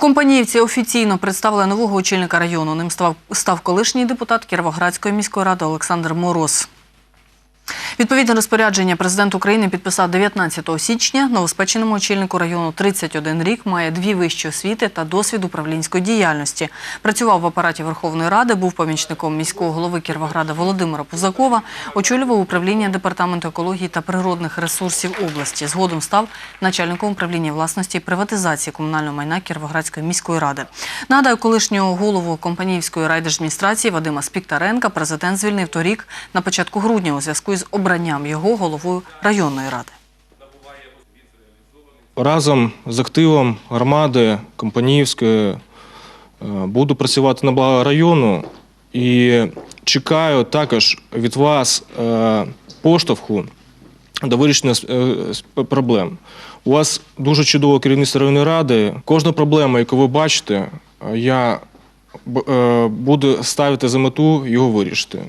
Компаніївці офіційно представили нового очільника району. Ним став, колишній депутат Кіровоградської міської ради Олександр Мороз. Відповідне розпорядження президент України підписав 19 січня. Новоспеченому очільнику району 31 рік, має дві вищі освіти та досвід управлінської діяльності. Працював в апараті Верховної Ради, був помічником міського голови Кіровограда Володимира Пузакова, очолював управління департаменту екології та природних ресурсів області. Згодом став начальником управління власності і приватизації комунального майна Кіровоградської міської ради. Нагадаю, колишнього голову Компаніївської райдержадміністрації Вадима Спіктаренка президент звільнив торік на початку грудня у зв'язку із обранням його головою районної ради. Разом з активом громади Компаніївської е, буду працювати на благо району і чекаю також від вас е, поштовху до вирішення е, проблем. У вас дуже чудове керівництво районної ради. Кожну проблему, яку ви бачите, я буду ставити за мету його вирішити.